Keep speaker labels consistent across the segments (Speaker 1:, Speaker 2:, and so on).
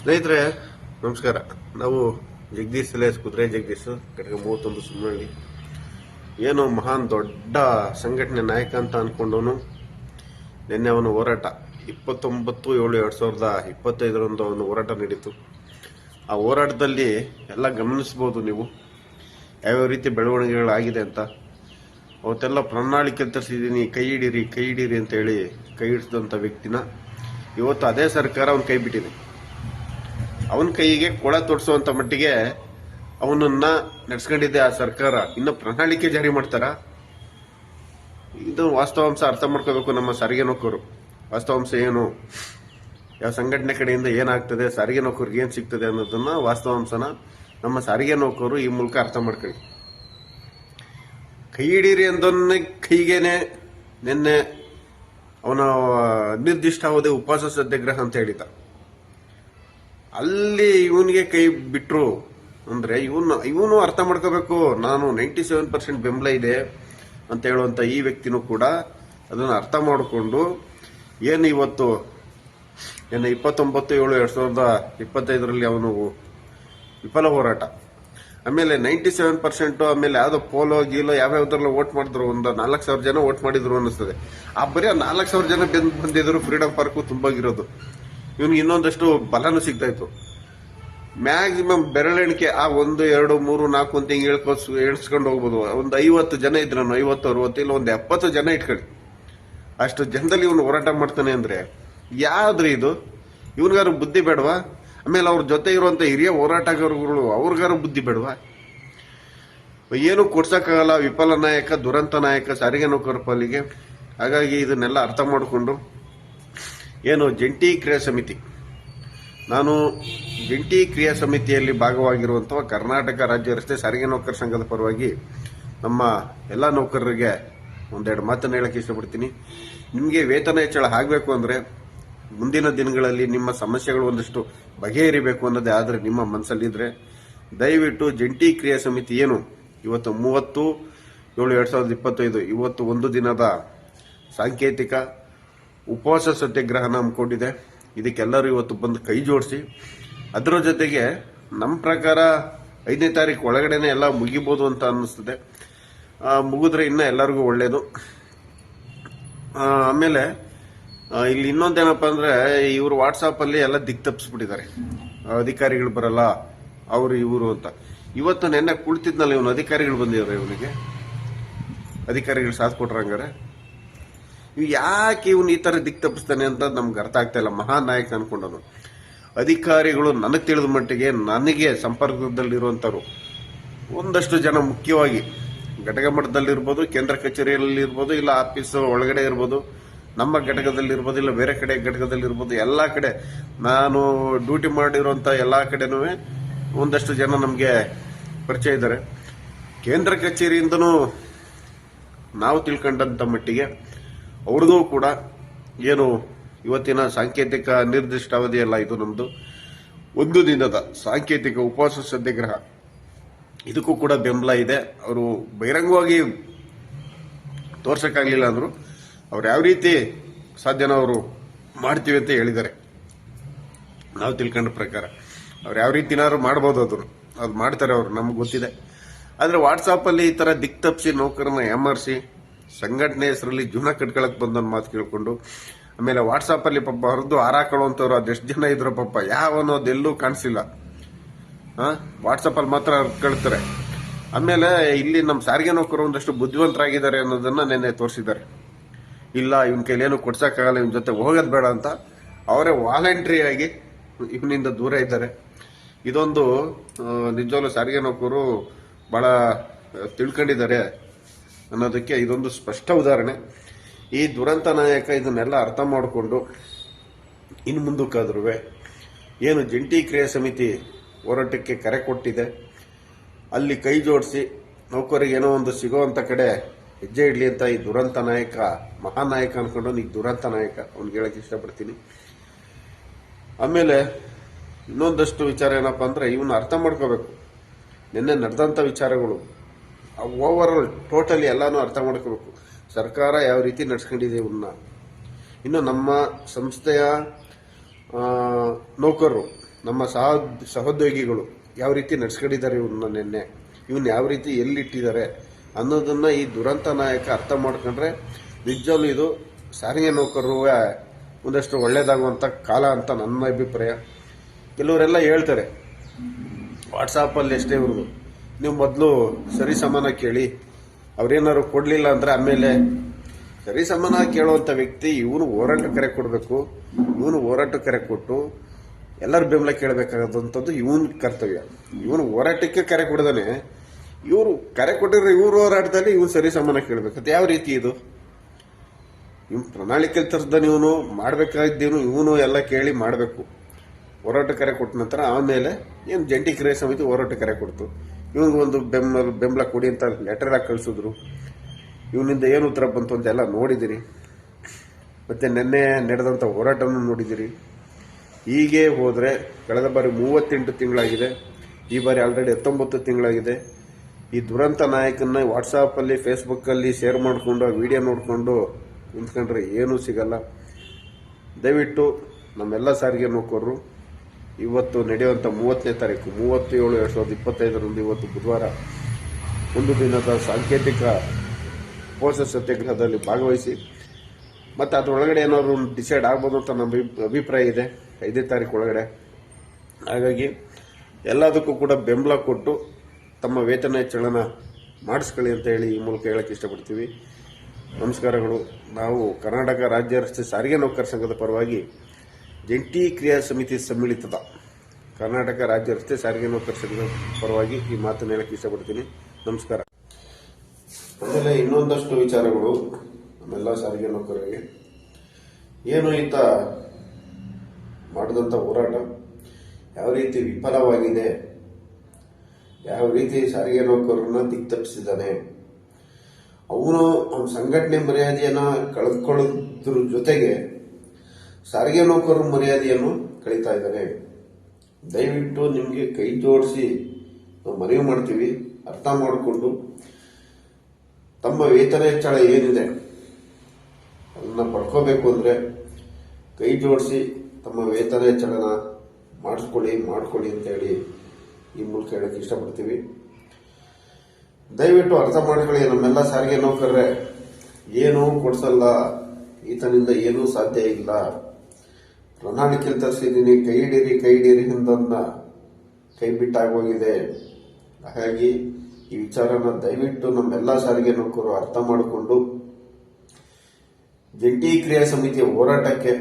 Speaker 1: ಸ್ನೇಹಿತರೆ, ನಮಸ್ಕಾರ. ನಾವು ಜಗದೀಶ್ ಎಲೆಸ್ ಕುದುರೆ ಜಗದೀಶ್, ಕಡೆಗೆ ಮೂವತ್ತೊಂದು ಸುಮ್ಮನಹಳ್ಳಿ ಏನು ಮಹಾನ್ ದೊಡ್ಡ ಸಂಘಟನೆ ನಾಯಕ ಅಂತ ಅನ್ಕೊಂಡವನು. ನಿನ್ನೆ ಅವನ ಹೋರಾಟ. ಇಪ್ಪತ್ತೊಂಬತ್ತು, ಏಳು, ಎರಡು ಸಾವಿರದ ಇಪ್ಪತ್ತೈದರಂದು ಅವನು ಹೋರಾಟ ನಡೀತು ಆ ಹೋರಾಟದಲ್ಲಿ ಎಲ್ಲ ಗಮನಿಸ್ಬೋದು ನೀವು. ಯಾವ್ಯಾವ ರೀತಿ ಬೆಳವಣಿಗೆಗಳಾಗಿದೆ ಅಂತ. ಅವತ್ತೆಲ್ಲ ಪ್ರಣಾಳಿಕೆ ತರಿಸಿದ್ದೀನಿ ಕೈ ಹಿಡೀರಿ ಕೈ ಹಿಡೀರಿ ಅಂತ ಹೇಳಿ ಕೈ ಹಿಡಿಸಿದಂಥ ವ್ಯಕ್ತಿನ. ಇವತ್ತು ಅದೇ ಸರ್ಕಾರ ಅವನು ಕೈ ಬಿಟ್ಟಿದೆ. ಅವನ ಕೈಗೆ ಕೊಳ ತೋರಿಸುವಂತ ಮಟ್ಟಿಗೆ ಅವನನ್ನ ನಡೆಸ್ಕೊಂಡಿದ್ದೆ ಆ ಸರ್ಕಾರ. ಇನ್ನು ಪ್ರಣಾಳಿಕೆ ಜಾರಿ ಮಾಡ್ತಾರ? ಇದು ವಾಸ್ತವಾಂಶ ಅರ್ಥ ಮಾಡ್ಕೋಬೇಕು ನಮ್ಮ ಸಾರಿಗೆ ನೌಕರು. ವಾಸ್ತವಾಂಶ ಏನು? ಯಾವ ಸಂಘಟನೆ ಕಡೆಯಿಂದ ಏನಾಗ್ತದೆ? ಸಾರಿಗೆ ನೌಕರಿಗೆ ಏನು ಸಿಗ್ತದೆ ಅನ್ನೋದನ್ನ ವಾಸ್ತವಾಂಶನ ನಮ್ಮ ಸಾರಿಗೆ ನೌಕರು ಈ ಮೂಲಕ ಅರ್ಥ ಮಾಡ್ಕೊಳ್ಳಿ. ಕೈ ಹಿಡೀರಿ ಅಂದನ್ನ ಕೈಗೇನೆ ನಿನ್ನೆ ಅವನ ನಿರ್ದಿಷ್ಟ ಅವಧಿ ಉಪವಾಸ ಸತ್ಯಾಗ್ರಹ ಅಂತ ಹೇಳಿದ ಅಲ್ಲಿ ಇವನಿಗೆ ಕೈ ಬಿಟ್ರು. ಅಂದ್ರೆ ಇವನು ಇವನು ಅರ್ಥ ಮಾಡ್ಕೋಬೇಕು. ನಾನು ನೈಂಟಿ ಸೆವೆನ್ ಪರ್ಸೆಂಟ್ ಬೆಂಬಲ ಇದೆ ಅಂತ ಹೇಳುವಂತ ಈ ವ್ಯಕ್ತಿನೂ ಕೂಡ ಅದನ್ನ ಅರ್ಥ ಮಾಡಿಕೊಂಡು ಏನು ಇವತ್ತು, ಏನು ಇಪ್ಪತ್ತೊಂಬತ್ತು ಏಳು ಎರಡು ಸಾವಿರದ ಇಪ್ಪತ್ತೈದರಲ್ಲಿ ಅವನು ವಿಫಲ ಹೋರಾಟ. ಆಮೇಲೆ ನೈಂಟಿ ಸೆವೆನ್ ಪರ್ಸೆಂಟು ಆಮೇಲೆ ಯಾವ್ದೋ ಪೋಲೋ ಗೀಲೋ ಯಾವ್ಯಾವ್ದ್ರಲ್ಲ ಓಟ್ ಮಾಡಿದ್ರು, ಒಂದು ನಾಲ್ಕು ಸಾವಿರ ಜನ ಓಟ್ ಮಾಡಿದ್ರು ಅನ್ನಿಸ್ತದೆ. ಆ ಬರೀ ನಾಲ್ಕು ಸಾವಿರ ಜನ ಬೆಂದ್ ಬಂದಿದ್ರು, ಫ್ರೀಡಂ ಪಾರ್ಕು ತುಂಬಾಗಿರೋದು ಇವನಿಗೆ ಇನ್ನೊಂದಷ್ಟು ಬಲನೂ ಸಿಗ್ತಾ ಇತ್ತು. ಮ್ಯಾಕ್ಸಿಮಮ್ ಬೆರಳೆಣಿಕೆ ಆ ಒಂದು, ಎರಡು, ಮೂರು, ನಾಲ್ಕು ಅಂತ ಹಿಂಗೆ ಹೇಳ್ಕೊಸ್ ಎಳ್ಸ್ಕೊಂಡು ಹೋಗ್ಬೋದು. ಒಂದು ಐವತ್ತು ಜನ ಇದ್ರು ಐವತ್ತು, ಅರವತ್ತು, ಇಲ್ಲ ಒಂದು ಎಪ್ಪತ್ತು ಜನ ಇಟ್ಕೊಳ್ಳಿ. ಅಷ್ಟು ಜನದಲ್ಲಿ ಇವನು ಹೋರಾಟ ಮಾಡ್ತಾನೆ ಅಂದ್ರೆ ಯಾವ್ದ್ರಿ ಇದು? ಇವನಿಗಾರು ಬುದ್ಧಿ ಬೇಡವಾ? ಆಮೇಲೆ ಅವ್ರ ಜೊತೆ ಇರುವಂತ ಹಿರಿಯ ಹೋರಾಟಗಾರಗಳು ಅವ್ರಿಗಾರು ಬುದ್ಧಿ ಬೇಡವಾ? ಏನು ಕೊಡ್ಸೋಕ್ಕಾಗಲ್ಲ ವಿಫಲ ನಾಯಕ, ದುರಂತ ನಾಯಕ, ಸಾರಿಗೆ ನೌಕರ ಪಾಲಿಗೆ. ಹಾಗಾಗಿ ಇದನ್ನೆಲ್ಲ ಅರ್ಥ ಮಾಡಿಕೊಂಡು ಏನು ಜಂಟಿ ಕ್ರಿಯಾ ಸಮಿತಿ. ನಾನು ಜಂಟಿ ಕ್ರಿಯಾ ಸಮಿತಿಯಲ್ಲಿ ಭಾಗವಾಗಿರುವಂಥ ಕರ್ನಾಟಕ ರಾಜ್ಯ ರಸ್ತೆ ಸಾರಿಗೆ ನೌಕರ ಸಂಘದ ಪರವಾಗಿ ನಮ್ಮ ಎಲ್ಲ ನೌಕರರಿಗೆ ಒಂದೆರಡು ಮಾತನ್ನು ಹೇಳಕ್ಕೆ ಇಷ್ಟಪಡ್ತೀನಿ. ನಿಮಗೆ ವೇತನ ಹೆಚ್ಚಳ ಆಗಬೇಕು ಅಂದರೆ ಮುಂದಿನ ದಿನಗಳಲ್ಲಿ ನಿಮ್ಮ ಸಮಸ್ಯೆಗಳು ಒಂದಷ್ಟು ಬಗೆಹರಿಬೇಕು ಅನ್ನೋದೇ ಆದರೆ ನಿಮ್ಮ ಮನಸ್ಸಲ್ಲಿದ್ದರೆ ದಯವಿಟ್ಟು ಜಂಟಿ ಕ್ರಿಯಾ ಸಮಿತಿ ಏನು ಇವತ್ತು ಮೂವತ್ತು, ಏಳು ಎರಡು ಸಾವಿರದ ಇಪ್ಪತ್ತೈದು, ಇವತ್ತು ಒಂದು ದಿನದ ಸಾಂಕೇತಿಕ ಉಪವಾಸ ಸತ್ಯಾಗ್ರಹನ ಹಮ್ಮಿಕೊಂಡಿದೆ ಇದಕ್ಕೆಲ್ಲರೂ ಇವತ್ತು ಬಂದು ಕೈ ಜೋಡಿಸಿ. ಅದರ ಜೊತೆಗೆ ನಮ್ಮ ಪ್ರಕಾರ ಐದನೇ ತಾರೀಕು ಒಳಗಡೆನೆ ಎಲ್ಲ ಮುಗಿಬೋದು ಅಂತ ಅನ್ನಿಸ್ತದೆ. ಮುಗಿದ್ರೆ ಇನ್ನೂ ಎಲ್ಲರಿಗೂ ಒಳ್ಳೇದು. ಆ, ಆಮೇಲೆ ಇಲ್ಲಿ ಇನ್ನೊಂದೇನಪ್ಪ ಅಂದರೆ ಇವರು ವಾಟ್ಸಾಪ್ ಅಲ್ಲಿ ಎಲ್ಲ ದಿಕ್ ತಪ್ಪಿಸ್ಬಿಟ್ಟಿದ್ದಾರೆ. ಅಧಿಕಾರಿಗಳು ಬರಲ್ಲ ಅವರು ಇವರು ಅಂತ. ಇವತ್ತು ನೆನ್ನೆ ಕುಳಿತಿದ್ನಲ್ಲ ಇವನು ಅಧಿಕಾರಿಗಳು ಬಂದಿದ್ದಾರೆ ಇವನಿಗೆ. ಅಧಿಕಾರಿಗಳು ಸಾಥ್ ಕೊಟ್ರ ಹಂಗಾರೆ ಇವ್ ಯಾಕೆ ಇವನು ಈ ತರ ದಿಕ್ ತಪ್ಪಿಸ್ತಾನೆ ಅಂತ ನಮ್ಗೆ ಅರ್ಥ ಆಗ್ತಾ ಇಲ್ಲ. ಮಹಾನ್ ನಾಯಕ ಅನ್ಕೊಂಡನು. ಅಧಿಕಾರಿಗಳು ನನಗೆ ತಿಳಿದ ಮಟ್ಟಿಗೆ ನನಗೆ ಸಂಪರ್ಕದಲ್ಲಿರುವಂತರು ಒಂದಷ್ಟು ಜನ ಮುಖ್ಯವಾಗಿ ಘಟಕ ಮಟ್ಟದಲ್ಲಿರ್ಬೋದು, ಕೇಂದ್ರ ಕಚೇರಿಯಲ್ಲಿ ಇರ್ಬೋದು ಇಲ್ಲ ಆಫೀಸ್ ಒಳಗಡೆ ಇರ್ಬೋದು, ನಮ್ಮ ಘಟಕದಲ್ಲಿ ಇರ್ಬೋದು ಇಲ್ಲ ಬೇರೆ ಕಡೆ ಘಟಕದಲ್ಲಿ ಇರ್ಬೋದು ಎಲ್ಲಾ ಕಡೆ ನಾನು ಡ್ಯೂಟಿ ಮಾಡಿರುವಂತ ಎಲ್ಲಾ ಕಡೆನೂ ಒಂದಷ್ಟು ಜನ ನಮಗೆ ಪರಿಚಯ ಇದ್ದಾರೆ. ಕೇಂದ್ರ ಕಚೇರಿಯಿಂದನೂ ನಾವು ತಿಳ್ಕೊಂಡಂತ ಮಟ್ಟಿಗೆ ಅವ್ರದ್ದು ಕೂಡ ಏನು ಇವತ್ತಿನ ಸಾಂಕೇತಿಕ ನಿರ್ದಿಷ್ಟ ಅವಧಿಯಲ್ಲ ಇದು ನಮ್ದು. ಒಂದು ದಿನದ ಸಾಂಕೇತಿಕ ಉಪವಾಸ ಸತ್ಯಾಗ್ರಹ ಇದಕ್ಕೂ ಕೂಡ ಬೆಂಬಲ ಇದೆ. ಅವರು ಬಹಿರಂಗವಾಗಿ ತೋರ್ಸಕ್ಕಾಗಲಿಲ್ಲ ಅಂದ್ರು. ಅವ್ರು ಯಾವ ರೀತಿ ಸಾಧ್ಯನ ಅವರು ಮಾಡ್ತೀವಿ ಅಂತ ಹೇಳಿದ್ದಾರೆ. ನಾವು ತಿಳ್ಕೊಂಡ ಪ್ರಕಾರ. ಅವ್ರು ಯಾವ ರೀತಿನಾದ್ರು ಮಾಡ್ಬೋದು ಅದನ್ನು ಅದು ಮಾಡ್ತಾರೆ ಅವರು, ನಮ್ಗೆ ಗೊತ್ತಿದೆ. ಆದರೆ ವಾಟ್ಸಾಪ್ ಅಲ್ಲಿ ಈ ತರ ದಿಕ್ ತಪ್ಪಿಸಿ ನೌಕರನ್ನ ಏಮಾರಿಸಿ ಸಂಘಟನೆ ಹೆಸರಲ್ಲಿ ಜೀವನ ಕಟ್ಕೊಳಕ್ ಬಂದನ್ ಮಾತು ಕೇಳ್ಕೊಂಡು, ಆಮೇಲೆ ವಾಟ್ಸಾಪ್ ಅಲ್ಲಿ ಪಾಪ ಹರಿದು ಹಾರಾಕೊಳ್ಳುವಂತವ್ರು ಅದೆಷ್ಟು ಜನ ಇದ್ರು ಪಾಪ ಯಾವನೋ ಎಲ್ಲೂ ಕಾಣಿಸಿಲ್ಲ. ವಾಟ್ಸಪ್ ಅಲ್ಲಿ ಮಾತ್ರ ಕಳ್ತಾರೆ. ಆಮೇಲೆ ಇಲ್ಲಿ ನಮ್ಮ ಸಾರಿಗೆ ನೌಕರು ಒಂದಷ್ಟು ಬುದ್ಧಿವಂತರಾಗಿದ್ದಾರೆ ಅನ್ನೋದನ್ನ ನಿನ್ನೆ ತೋರಿಸಿದ್ದಾರೆ. ಇಲ್ಲ, ಇವನ್ ಕೈಲೇನು ಕೊಡ್ಸಕ್ಕಾಗಲ್ಲ, ಇವನ್ ಜೊತೆ ಹೋಗೋದ್ ಬೇಡ ಅಂತ. ಅವರೇ ವಾಲಂಟ್ರಿ ಆಗಿ ಇವನಿಂದ ದೂರ ಇದ್ದಾರೆ. ಇದೊಂದು ನಿಜವಾಗ್ಲೂ ಸಾರಿಗೆ ನೌಕರು ಬಹಳ ತಿಳ್ಕೊಂಡಿದ್ದಾರೆ. ಅನ್ನೋದಕ್ಕೆ ಇದೊಂದು ಸ್ಪಷ್ಟ ಉದಾಹರಣೆ. ಈ ದುರಂತ ನಾಯಕ ಇದನ್ನೆಲ್ಲ ಅರ್ಥ ಮಾಡಿಕೊಂಡು ಇನ್ನು ಮುಂದಕ್ಕಾದ್ರೂ ಏನು ಜಂಟಿ ಕ್ರಿಯಾ ಸಮಿತಿ ಹೋರಾಟಕ್ಕೆ ಕರೆ ಕೊಟ್ಟಿದೆ. ಅಲ್ಲಿ ಕೈ ಜೋಡಿಸಿ ನೌಕರಿಗೆ ಏನೋ ಒಂದು ಸಿಗೋವಂತ ಕಡೆ ಹೆಜ್ಜೆ ಇಡ್ಲಿ ಅಂತ ಈ ದುರಂತ ನಾಯಕ ಮಹಾನಾಯಕ ಅನ್ಕೊಂಡು ಈ ದುರಂತ ನಾಯಕ. ಅವ್ನಿಗೆ ಹೇಳಕ್ ಇಷ್ಟಪಡ್ತೀನಿ. ಆಮೇಲೆ ಇನ್ನೊಂದಷ್ಟು ವಿಚಾರ ಏನಪ್ಪಾ ಅಂದ್ರೆ ಇವನ್ನ ಅರ್ಥ ಮಾಡ್ಕೋಬೇಕು. ನಿನ್ನೆ ನಡೆದಂಥ ವಿಚಾರಗಳು. ಓವರ್ ಟೋಟಲಿ ಎಲ್ಲಾನು ಅರ್ಥ ಮಾಡ್ಕೋಬೇಕು. ಸರ್ಕಾರ ಯಾವ ರೀತಿ ನಡ್ಸ್ಕೊಂಡಿದೆ ಇವನ್ನ ಇನ್ನು ನಮ್ಮ ಸಂಸ್ಥೆಯ ನೌಕರರು, ನಮ್ಮ ಸಹ ಸಹೋದ್ಯೋಗಿಗಳು ಯಾವ ರೀತಿ ನಡ್ಸ್ಕೊಂಡಿದ್ದಾರೆ ಇವನ್ನ ನಿನ್ನೆ, ಇವನ್ ಯಾವ ರೀತಿ ಎಲ್ಲಿಟ್ಟಿದ್ದಾರೆ ಅನ್ನೋದನ್ನ ಈ ದುರಂತ ನಾಯಕ ಅರ್ಥ ಮಾಡ್ಕೊಂಡ್ರೆ ನಿಜವಲ್ಲೂ ಇದು ಸಾರಿಗೆ ನೌಕರರು ಒಂದಷ್ಟು ಒಳ್ಳೇದಾಗುವಂತ ಕಾಲ ಅಂತ ನನ್ನ ಅಭಿಪ್ರಾಯ. ಕೆಲವರೆಲ್ಲ ಹೇಳ್ತಾರೆ. ವಾಟ್ಸಾಪಲ್ಲಿ ಎಷ್ಟೇ ಇವ್ರದ್ದು ನೀವು ಮೊದಲು ಸರಿ ಸಮಾನ ಕೇಳಿ. ಅವ್ರೇನಾದ್ರು ಕೊಡ್ಲಿಲ್ಲ ಅಂದ್ರೆ ಆಮೇಲೆ ಸರಿ ಸಮಾನ ಕೇಳುವಂತ ವ್ಯಕ್ತಿ, ಇವನು ಹೋರಾಟ ಕರೆ ಕೊಡಬೇಕು, ಇವನು ಹೋರಾಟ ಕರೆ ಕೊಟ್ಟು ಎಲ್ಲರ ಬೆಂಬಲ ಕೇಳಬೇಕಾದಂಥದ್ದು ಇವನ್ ಕರ್ತವ್ಯ. ಇವನು ಹೋರಾಟಕ್ಕೆ ಕರೆ ಕೊಡದಾನೆ. ಇವರು ಕರೆ ಕೊಟ್ಟಿದ್ರೆ ಇವ್ರ ಹೋರಾಟದಲ್ಲಿ ಇವನು ಸರಿ ಸಮಾನ ಕೇಳಬೇಕು. ಯಾವ ರೀತಿ ಇದು? ಇವ್ ಪ್ರಣಾಳಿಕೆ ತರದಾನೆ ಇವನು ಮಾಡ್ಬೇಕಾದ್ದೇನು ಇವನು ಎಲ್ಲ ಕೇಳಿ ಮಾಡಬೇಕು. ಹೋರಾಟ ಕರೆ ಕೊಟ್ಟ ನಂತರ ಆಮೇಲೆ ಏನು ಜಂಟಿ ಕ್ರಿಯೆ ಸಮಿತಿ ಹೋರಾಟ ಕರೆ ಕೊಡ್ತು. ಇವನಿಗೆ ಒಂದು ಬೆಂಬಲ ಬೆಂಬಲ ಕೊಡಿ ಅಂತ ಲೆಟರ್ ಹಾಕಿ ಕಳಿಸಿದ್ರು. ಇವನಿಂದ ಏನು ಉತ್ತರ ಬಂತು ಅಂತ ಎಲ್ಲ ನೋಡಿದಿರಿ. ಮತ್ತೆ ನಿನ್ನೆ ನಡೆದಂಥ ಹೋರಾಟವನ್ನು ನೋಡಿದಿರಿ. ಹೀಗೆ ಹೋದರೆ ಕಳೆದ ಬಾರಿ ಮೂವತ್ತೆಂಟು ತಿಂಗಳಾಗಿದೆ. ಈ ಬಾರಿ ಆಲ್ರೆಡಿ ಹತ್ತೊಂಬತ್ತು ತಿಂಗಳಾಗಿದೆ. ಈ ದುರಂತ ನಾಯಕನ್ನ ವಾಟ್ಸಾಪಲ್ಲಿ ಫೇಸ್ಬುಕ್ಕಲ್ಲಿ ಶೇರ್ ಮಾಡಿಕೊಂಡು ವಿಡಿಯೋ ನೋಡಿಕೊಂಡು ನಿಂತ್ಕೊಂಡ್ರೆ ಏನೂ ಸಿಗಲ್ಲ. ದಯವಿಟ್ಟು ನಮ್ಮೆಲ್ಲ ಸಾರಿಗೆ ನೌಕರರು ಇವತ್ತು ನಡೆಯುವಂಥ ಮೂವತ್ತನೇ ತಾರೀಕು ಮೂವತ್ತು ಏಳು ಎರಡು ಸಾವಿರದ ಇಪ್ಪತ್ತೈದರಂದು ಇವತ್ತು ಬುಧವಾರ ಒಂದು ದಿನದ ಸಾಂಕೇತಿಕ ಪೋಷಕ ಸತ್ಯಾಗ್ರಹದಲ್ಲಿ ಭಾಗವಹಿಸಿ, ಮತ್ತು ಅದರೊಳಗಡೆ ಏನಾದ್ರು ಡಿಸೈಡ್ ಆಗ್ಬೋದು ಅಂತ ನಮ್ಮ ಅಭಿ- ಅಭಿಪ್ರಾಯ ಇದೆ, ಐದನೇ ತಾರೀಕು ಒಳಗಡೆ. ಹಾಗಾಗಿ ಎಲ್ಲದಕ್ಕೂ ಕೂಡ ಬೆಂಬಲ ಕೊಟ್ಟು ತಮ್ಮ ವೇತನ ಹೆಚ್ಚಳನ ಮಾಡಿಸ್ಕೊಳ್ಳಿ ಅಂತ ಹೇಳಿ ಈ ಮೂಲಕ ಹೇಳಕ್ಕೆ ಇಷ್ಟಪಡ್ತೀವಿ. ನಮಸ್ಕಾರಗಳು. ನಾವು ಕರ್ನಾಟಕ ರಾಜ್ಯ ರಸ್ತೆ ಸಾರಿಗೆ ನೌಕರ ಸಂಘದ ಪರವಾಗಿ ಜಂಟಿ ಕ್ರಿಯಾ ಸಮಿತಿ ಸಮ್ಮಿಳಿತದ. ಕರ್ನಾಟಕ ರಾಜ್ಯ ರಸ್ತೆ ಸಾರಿಗೆ ನೌಕರ ಪರವಾಗಿ ಈ ಮಾತನ್ನು ಹೇಳಕ್ಕೆ ಇಷ್ಟಪಡ್ತೀನಿ. ನಮಸ್ಕಾರ. ಆಮೇಲೆ ಇನ್ನೊಂದಷ್ಟು ವಿಚಾರಗಳು ನಮ್ಮೆಲ್ಲ ಸಾರಿಗೆ ನೌಕರರಿಗೆ. ಏನು ಈತ ಮಾಡಿದಂಥ ಹೋರಾಟ ಯಾವ ರೀತಿ ವಿಫಲವಾಗಿದೆ? ಯಾವ ರೀತಿ ಸಾರಿಗೆ ನೌಕರರನ್ನ ದಿಕ್ತಪ್ಪಿಸಿದ್ದಾನೆ ಅವನು ಅವನ ಸಂಘಟನೆ ಮರ್ಯಾದೆಯನ್ನು ಕಳೆದುಕೊಳ್ಳೋದ್ರ ಜೊತೆಗೆ ಸಾರಿಗೆ ನೌಕರರು ಮರ್ಯಾದೆಯನ್ನು ಕಳೀತಾ ಇದ್ದಾರೆ ದಯವಿಟ್ಟು ನಿಮಗೆ ಕೈ ಜೋಡಿಸಿ ನಾವು ಮನವಿ ಮಾಡ್ತೀವಿ, ಅರ್ಥ ಮಾಡಿಕೊಂಡು. ತಮ್ಮ ವೇತನ ಹೆಚ್ಚಳ ಏನಿದೆ, ಅದನ್ನು ಪಡ್ಕೋಬೇಕು ಅಂದರೆ ಕೈ ಜೋಡಿಸಿ ತಮ್ಮ ವೇತನ ಹೆಚ್ಚಳನ ಮಾಡಿಸ್ಕೊಳ್ಳಿ, ಮಾಡಿಕೊಳ್ಳಿ ಅಂತ ಹೇಳಿ ಈ ಮೂಲಕ ಹೇಳಕ್ಕೆ ಇಷ್ಟಪಡ್ತೀವಿ. ದಯವಿಟ್ಟು ಅರ್ಥ ಮಾಡಿಕೊಳ್ಳಿ, ನಮ್ಮೆಲ್ಲ ಸಾರಿಗೆ ನೌಕರರೇ, ಏನೂ ಕೊಡಿಸಲ್ಲ, ಈತನಿಂದ ಏನೂ ಸಾಧ್ಯ ಇಲ್ಲ. ಪ್ರಣಾಳಿಕೆ ತರಿಸಿದ್ದೀನಿ ಕೈ ಕೈಡಿರಿ ಕೈ ಹಿಡೀರಿ ಹೋಗಿದೆ ಕೈ ಬಿಟ್ಟಾಗೋಗಿದೆ ಹಾಗಾಗಿ ಈ ವಿಚಾರನ ದಯವಿಟ್ಟು ನಮ್ಮೆಲ್ಲ ಸಾರಿಗೆ ನೌಕರು ಅರ್ಥ ಮಾಡಿಕೊಂಡು ಜಂಟಿ ಕ್ರಿಯಾ ಸಮಿತಿಯ ಹೋರಾಟಕ್ಕೆ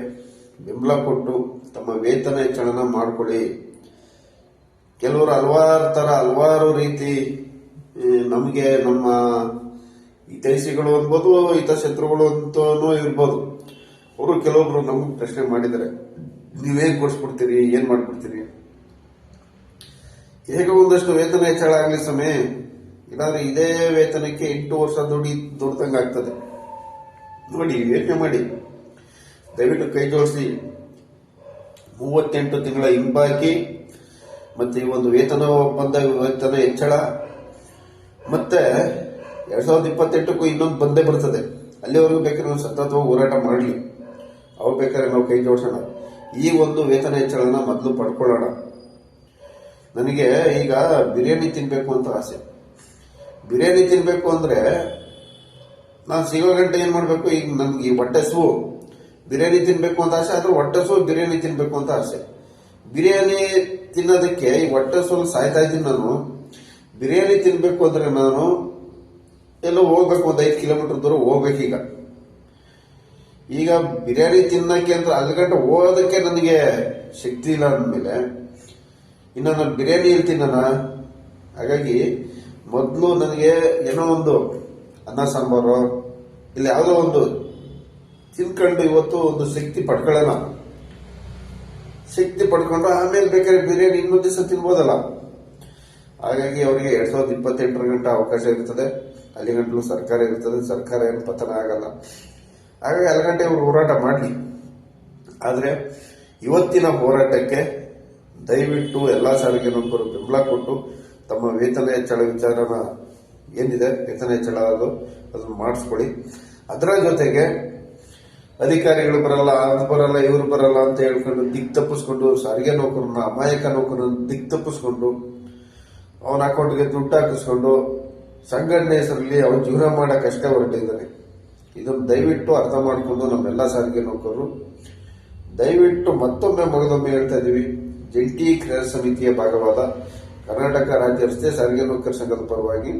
Speaker 1: ಬೆಂಬಲ ಕೊಟ್ಟು ತಮ್ಮ ವೇತನ ಹೆಚ್ಚಳನ ಮಾಡಿಕೊಳ್ಳಿ. ಕೆಲವರು ಹಲವಾರು ಥರ ಹಲವಾರು ರೀತಿ ನಮಗೆ ನಮ್ಮ ಹಿತೈಷಿಗಳು ಅನ್ಬೋದು ಹಿತಶತ್ರುಗಳು ಅಂತನೂ ಇರ್ಬೋದು. ಅವರು ಕೆಲವೊಬ್ರು ನಮಗೆ ಪ್ರಶ್ನೆ ಮಾಡಿದ್ದಾರೆ ನೀವೇನ್ ಕೊಡಿಸ್ಬಿಡ್ತೀರಿ, ಏನ್ ಮಾಡ್ಬಿಡ್ತೀರಿ? ಹೇಗೆ ಒಂದಷ್ಟು ವೇತನ ಹೆಚ್ಚಳ ಆಗಲಿ ಸಮಯ ಇಲ್ಲಾಂದ್ರೆ ಇದೇ ವೇತನಕ್ಕೆ ಎಂಟು ವರ್ಷ ದುಡಿ, ದುಡ್ದಂಗೆ ಆಗ್ತದೆ. ನೋಡಿ, ಯೋಚನೆ ಮಾಡಿ. ದಯವಿಟ್ಟು ಕೈ ಜೋಡಿಸಿ. ಮೂವತ್ತೆಂಟು ತಿಂಗಳ ಹಿಂಬಾಕಿ, ಮತ್ತೆ ಈ ಒಂದು ವೇತನ ಬಂದ ವೇತನ ಹೆಚ್ಚಳ, ಮತ್ತೆ ಎರಡ್ ಸಾವಿರದ ಇಪ್ಪತ್ತೆಂಟಕ್ಕೂ ಇನ್ನೊಂದು ಬಂದೇ ಬರ್ತದೆ. ಅಲ್ಲಿವರೆಗೂ ಬೇಕಾದ್ರೆ ನಾವು ಸತತವಾಗಿ ಹೋರಾಟ ಮಾಡಲಿ. ಅವು ಬೇಕಾದ್ರೆ ನಾವು ಕೈ ಜೋಡಿಸೋಣ. ಈ ಒಂದು ವೇತನ ಹೆಚ್ಚಳನ ಮೊದಲು ಪಡ್ಕೊಳ್ಳೋಣ. ನನಗೆ ಈಗ ಬಿರಿಯಾನಿ ತಿನ್ನಬೇಕು ಅಂತ ಆಸೆ. ಬಿರಿಯಾನಿ ತಿನ್ನಬೇಕು ಅಂದ್ರೆ ನಾನು ಸಿಗೋ ಗಂಟೆ ಏನು ಮಾಡಬೇಕು? ಈಗ ನನಗೆ ಈ ಹೊಟ್ಟೆಸು ಬಿರಿಯಾನಿ ತಿನ್ನಬೇಕು ಅಂತ ಆಸೆ ಆದರೆ ಹೊಟ್ಟೆಸು ಬಿರಿಯಾನಿ ತಿನ್ನಬೇಕು ಅಂತ ಆಸೆ. ಬಿರಿಯಾನಿ ತಿನ್ನೋದಕ್ಕೆ ಈ ಹೊಟ್ಟೆಸು ಸಾಯ್ತಾ ಇದ್ದೀನಿ ನಾನು. ಬಿರಿಯಾನಿ ತಿನ್ನಬೇಕು ಅಂದ್ರೆ ನಾನು ಎಲ್ಲೋ ಹೋಗ್ಬೇಕು ಒಂದು ಐದು ಕಿಲೋಮೀಟರ್ ದೂರ ಹೋಗ್ಬೇಕೀಗ. ಈಗ ಬಿರಿಯಾನಿ ತಿನ್ನಕ್ಕೆ ಅಂತ ಅಲ್ಲಿಗಂಟ ಹೋಗೋದಕ್ಕೆ ನನಗೆ ಶಕ್ತಿ ಇಲ್ಲ ಅಂದಮೇಲೆ ಇನ್ನು ನಾನು ಬಿರಿಯಾನಿ ಇಲ್ಲಿ ತಿನ್ನೋಣ? ಹಾಗಾಗಿ ಮೊದಲು ನನಗೆ ಏನೋ ಒಂದು ಅನ್ನ ಸಾಂಬಾರು ಇಲ್ಲ ಯಾವುದೋ ಒಂದು ತಿನ್ಕೊಂಡು ಇವತ್ತು ಒಂದು ಶಕ್ತಿ ಪಡ್ಕೊಳ್ಳೋಣ. ಶಕ್ತಿ ಪಡ್ಕೊಂಡು ಆಮೇಲೆ ಬೇಕಾದ್ರೆ ಬಿರಿಯಾನಿ ಇನ್ನೊಂದು ದಿವಸ ತಿನ್ಬೋದಲ್ಲ. ಹಾಗಾಗಿ ಅವರಿಗೆ ಎರಡ್ ಸಾವಿರದ ಇಪ್ಪತ್ತೆಂಟರ ಗಂಟೆ ಅವಕಾಶ ಇರ್ತದೆ. ಅಲ್ಲಿ ಗಂಟಲು ಸರ್ಕಾರ ಇರ್ತದೆ. ಸರ್ಕಾರ ಏನು ಪತನ ಆಗಲ್ಲ. ಹಾಗಾಗಿ ಅರ್ಧ ಗಂಟೆ ಅವರು ಹೋರಾಟ ಮಾಡಲಿ. ಆದರೆ ಇವತ್ತಿನ ಹೋರಾಟಕ್ಕೆ ದಯವಿಟ್ಟು ಎಲ್ಲ ಸಾರಿಗೆ ನೌಕರರು ಬೆಂಬಲ ಕೊಟ್ಟು ತಮ್ಮ ವೇತನ ಹೆಚ್ಚಳ ವಿಚಾರನ ಏನಿದೆ, ವೇತನ ಹೆಚ್ಚಳ ಅದು, ಅದನ್ನು ಮಾಡಿಸ್ಕೊಳ್ಳಿ. ಅದರ ಜೊತೆಗೆ ಅಧಿಕಾರಿಗಳು ಬರಲ್ಲ, ಅದು ಬರಲ್ಲ, ಇವರು ಬರಲ್ಲ ಅಂತ ಹೇಳ್ಕೊಂಡು ದಿಕ್ ತಪ್ಪಿಸ್ಕೊಂಡು, ಸಾರಿಗೆ ನೌಕರನ್ನ, ಅಮಾಯಕ ನೌಕರನ್ನ ದಿಕ್ ತಪ್ಪಿಸ್ಕೊಂಡು, ಅವನ ಅಕೌಂಟ್ಗೆ ದುಡ್ಡು ಹಾಕಿಸ್ಕೊಂಡು, ಸಂಘಟನೆ ಹೆಸರಲ್ಲಿ ಅವನು ಜೀವನ ಮಾಡೋಕ್ಕಷ್ಟೇ ಹೊರಟಿದ್ದಾನೆ ಇದನ್ನು ದಯವಿಟ್ಟು ಅರ್ಥ ಮಾಡಿಕೊಂಡು ನಮ್ಮೆಲ್ಲ ಸಾರಿಗೆ ನೌಕರರು, ದಯವಿಟ್ಟು ಮತ್ತೊಮ್ಮೆ ಮಗದೊಮ್ಮೆ ಹೇಳ್ತಾ ಇದ್ದೀವಿ ಜಂಟಿ ಕ್ರಿಯಾ ಸಮಿತಿಯ ಭಾಗವಾದ ಕರ್ನಾಟಕ ರಾಜ್ಯ ರಸ್ತೆ ಸಾರಿಗೆ ನೌಕರ ಸಂಘದ ಪರವಾಗಿ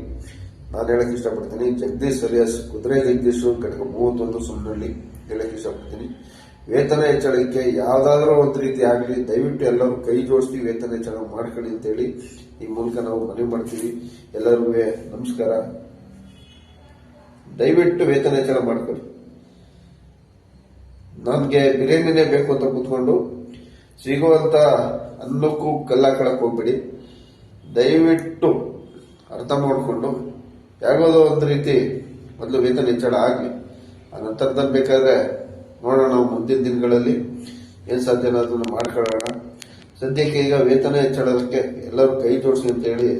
Speaker 1: ನಾನು ಹೇಳಕ್ಕೆ ಇಷ್ಟಪಡ್ತೀನಿ, ಜಗದೀಶ್ ಅಲಿಯಾಸ್, ಕುದುರೆ ಜಗದೀಶ್ ಘಟಕ ಮೂವತ್ತೊಂದು ಸುಮ್ಮನಲ್ಲಿ ಹೇಳಕ್ಕೆ ಇಷ್ಟಪಡ್ತೀನಿ. ವೇತನ ಹೆಚ್ಚಳಕ್ಕೆ ಯಾವ್ದಾದ್ರೂ ಒಂದು ರೀತಿ ಆಗಲಿ, ದಯವಿಟ್ಟು ಎಲ್ಲರೂ ಕೈ ಜೋಡಿಸಿ ವೇತನ ಹೆಚ್ಚಳ ಮಾಡ್ಕೊಳ್ಳಿ ಅಂತೇಳಿ ಈ ಮೂಲಕ ನಾವು ಮನವಿ ಮಾಡ್ತೀವಿ. ಎಲ್ಲರಿಗೂ ನಮಸ್ಕಾರ. ದಯವಿಟ್ಟು ವೇತನ ಹೆಚ್ಚಳ ಮಾಡ್ಕೊಳ್ಳಿ. ನನಗೆ ಬಿರಿಯಾನಿನೇ ಬೇಕು ಅಂತ ಕೂತ್ಕೊಂಡು ಸಿಗುವಂತ ಅನ್ನಕ್ಕೂ ಕಲ್ಲಾಕಳಕ್ಕೆ ಹೋಗ್ಬಿಡಿ. ದಯವಿಟ್ಟು ಅರ್ಥ ಮಾಡಿಕೊಂಡು ಯಾವ್ದೋ ಒಂದು ರೀತಿ ಮೊದಲು ವೇತನ ಹೆಚ್ಚಳ ಆಗಲಿ, ಆ ಬೇಕಾದ್ರೆ ನೋಡೋಣ ಮುಂದಿನ ದಿನಗಳಲ್ಲಿ ಏನು ಸಾಧ್ಯನೋ ಅದನ್ನು ಮಾಡ್ಕೊಳ್ಳೋಣ. ಸದ್ಯಕ್ಕೆ ಈಗ ವೇತನ ಹೆಚ್ಚಳಕ್ಕೆ ಎಲ್ಲರೂ ಕೈ ಜೋಡಿಸಿ ಅಂತ ಹೇಳಿ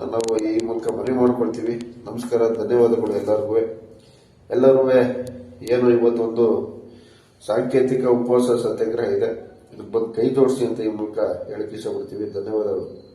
Speaker 1: ನಾವು ಈ ಮೂಲಕ ಮನವಿ ಮಾಡ್ಕೊಳ್ತೀವಿ. ನಮಸ್ಕಾರ, ಧನ್ಯವಾದಗಳು ಎಲ್ಲರಿಗೂ. ಎಲ್ಲರೂ ಏನು ಇವತ್ತೊಂದು ಸಾಂಕೇತಿಕ ಉಪವಾಸ ಸತ್ಯಾಗ್ರಹ ಇದೆ. ಇದಕ್ಕೆ ಬಂದು ಕೈ ಜೋಡಿಸಿ ಅಂತ ಈ ಮೂಲಕ ಹೇಳಕ್ಕೆ ಇಷ್ಟಪಡ್ತೀವಿ. ಧನ್ಯವಾದಗಳು.